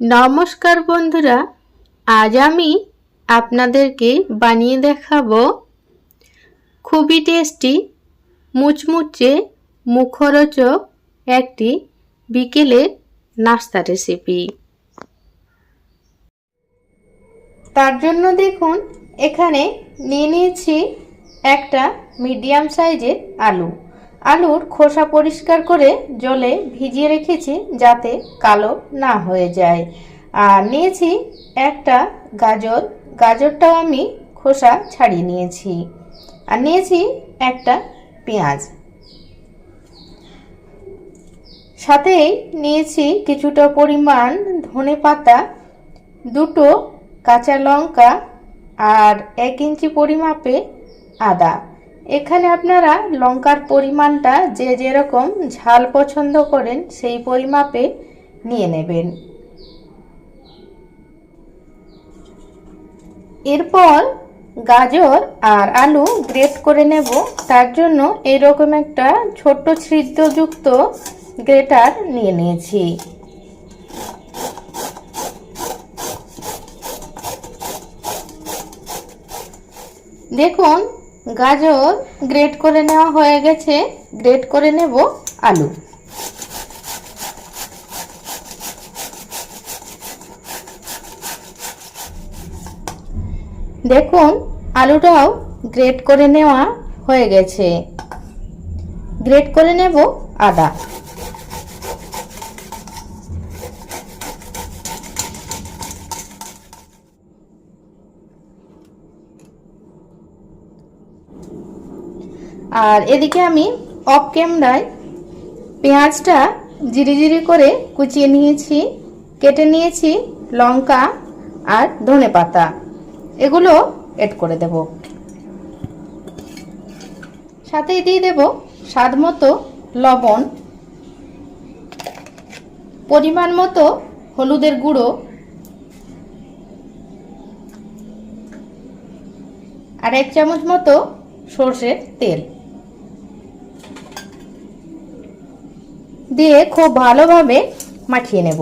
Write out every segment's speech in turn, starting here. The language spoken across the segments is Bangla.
নমস্কার বন্ধুরা, আজ আমি আপনাদেরকে বানিয়ে দেখাবো খুবই টেস্টি, মুচমুচে, মুখরোচক একটি বিকেলের নাস্তা রেসিপি তার জন্য দেখুন, এখানে নিয়ে নিয়েছি একটা মিডিয়াম সাইজের আলু। আলুর খোসা পরিষ্কার করে জলে ভিজিয়ে রেখেছি যাতে কালো না হয়ে যায়। আর নিয়েছি একটা গাজর। গাজরটাও আমি খোসা ছাড়িয়ে নিয়েছি। আর নিয়েছি একটা পেঁয়াজ। সাথেই নিয়েছি কিছুটা পরিমাণ ধনে পাতা, দুটো কাঁচা লঙ্কা, আর এক ইঞ্চি পরিমাপে আদা। এখানে আপনারা লঙ্কার পরিমাণটা যে যেরকম ঝাল পছন্দ করেন সেই পরিমাপে নিয়ে নেবেন। এরপর গাজর আর আলু গ্রেট করে নেব। তার জন্য এরকম একটা ছোট্ট ছিদ্রযুক্ত গ্রেটার নিয়ে নিয়েছি। দেখুন গাজর গ্রেট করে নেওয়া হয়ে গেছে। গ্রেট করে নেব আলু। দেখুন, আলুটাও গ্রেট করে নেওয়া হয়ে গেছে। গ্রেট করে নেব আদা। আর এদিকে আমি অফ ক্যামেরায় পেঁয়াজটা জিরি জিরি করে কুচিয়ে নিয়েছি, কেটে নিয়েছি লঙ্কা আর ধনে পাতা। এগুলো এড করে দেব। সাথেই দিয়ে দেব স্বাদ মতো লবণ, পরিমাণ মতো হলুদের গুঁড়ো আর এক চামচ মতো সর্ষের তেল। দিয়ে খুব ভালোভাবে মাখিয়ে নেব।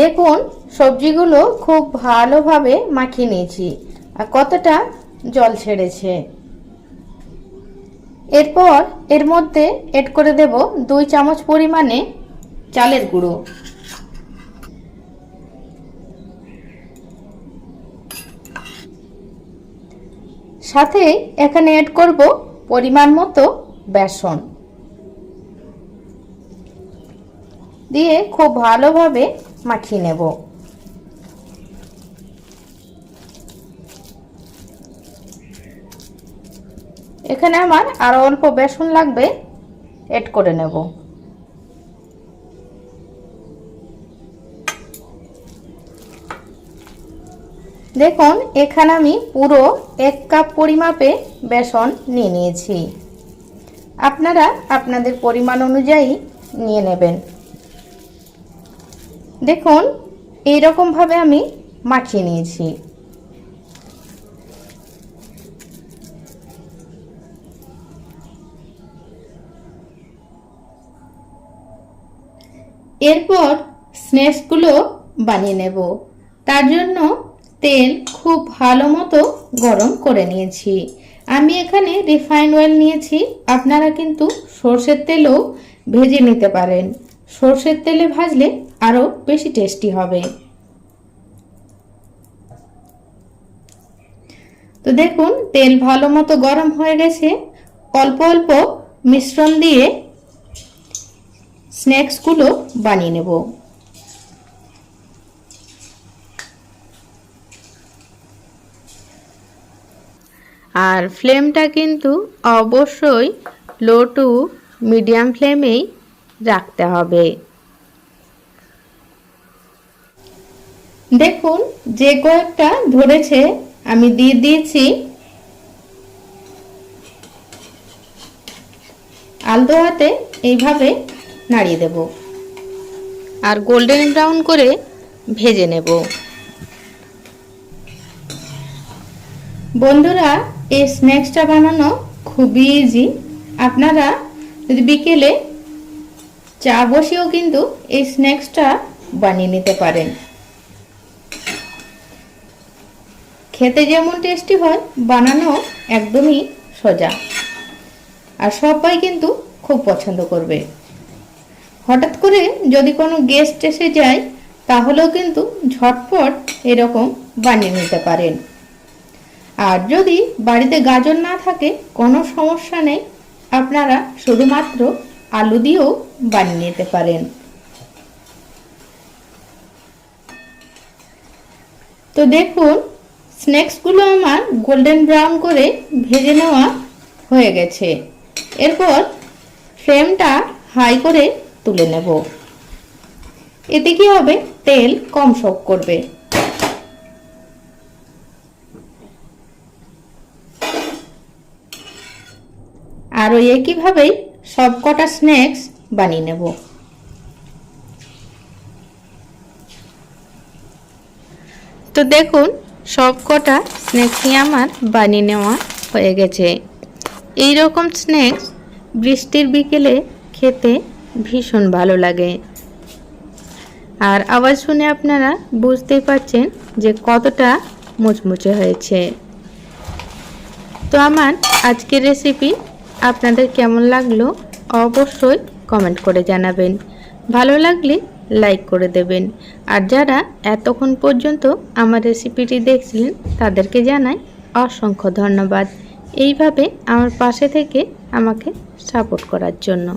দেখুন, সবজিগুলো খুব ভালোভাবে মাখিয়ে নিয়েছি আর কতটা জল ছেড়েছে। এরপর এর মধ্যে এড করে দেব দুই চামচ পরিমাণে চালের গুঁড়ো। সাথে এখানে এড করব পরিমাণ মতো বেসন। দিয়ে খুব ভালোভাবে মাখিয়ে নেব। এখানে আমার আরও অল্প বেসন লাগবে এড করে নেব। দেখুন, এখানে আমি পুরো এক কাপ পরিমাপে বেসন নিয়ে নিয়েছি। আপনারা আপনাদের পরিমাণ অনুযায়ী নিয়ে নেবেন। দেখুন, এইরকমভাবে আমি মাখিয়ে নিয়েছি। এরপর স্ন্যাক্সগুলো বানিয়ে নেব। তার জন্য তেল খুব ভালো মতো গরম করে নিয়েছি। আমি এখানে রিফাইন অয়েল নিয়েছি। আপনারা কিন্তু সর্ষের তেলও ভেজে নিতে পারেন। সর্ষের তেলে ভাজলে আরও বেশি টেস্টি হবে। তো দেখুন, তেল ভালো মতো গরম হয়ে গেছে। অল্প অল্প মিশ্রণ দিয়ে স্ন্যাক্সগুলো বানিয়ে নেব। আর ফ্লেমটা কিন্তু অবশ্যই লো টু মিডিয়াম ফ্লেমেই রাখতে হবে। দেখুন, যে কয়েকটা ধরেছে, আমি দিয়ে দিয়েছি। আলতো হাতে এইভাবে নাড়িয়ে দেব। আর গোল্ডেন ব্রাউন করে ভেজে নেব। বন্ধুরা এই স্ন্যাক্সটা বানানো খুবই ইজি আপনারা যদি বিকেলে চা বসেও কিন্তু এই স্ন্যাক্সটা বানিয়ে নিতে পারেন। খেতে যেমন টেস্টি হয় বানানো একদমই সোজা। আর সবাই কিন্তু খুব পছন্দ করবে। হঠাৎ করে যদি কোনো গেস্ট এসে যায়, তাহলেও কিন্তু ঝটপট এরকম বানিয়ে নিতে পারেন। আর যদি বাড়িতে গাজর না থাকে, কোনো সমস্যা নেই। আপনারা শুধুমাত্র আলু দিয়েও বানিয়ে নিতে পারেন। তো দেখুন, স্ন্যাক্সগুলো আমার গোল্ডেন ব্রাউন করে ভেজে নেওয়া হয়ে গেছে। এরপর ফ্লেমটা হাই করে তুলে নেব। এতে কি হবে? তেল কম শোক করবে। আর ওই একইভাবেই সব কটা স্ন্যাক্স বানিয়ে নেব। তো দেখুন সব কটা স্ন্যাক্সই আমার বানিয়ে নেওয়া হয়ে গেছে। এই রকম স্ন্যাক্স বৃষ্টির বিকেলে খেতে ভীষণ ভালো লাগে। আর আওয়াজ শুনে আপনারা বুঝতেই পারছেন যে কতটা মুচমুচে হয়েছে। তো আমার আজকের রেসিপি আপনাদের কেমন লাগল অবশ্যই কমেন্ট করে জানাবেন। ভালো লাগলে লাইক করে দেবেন। আর যারা এতক্ষণ পর্যন্ত আমার রেসিপিটি দেখছিলেন, তাদেরকে জানাই অসংখ্য ধন্যবাদ। এইভাবে আমার পাশে থেকে আমাকে সাপোর্ট করার জন্য।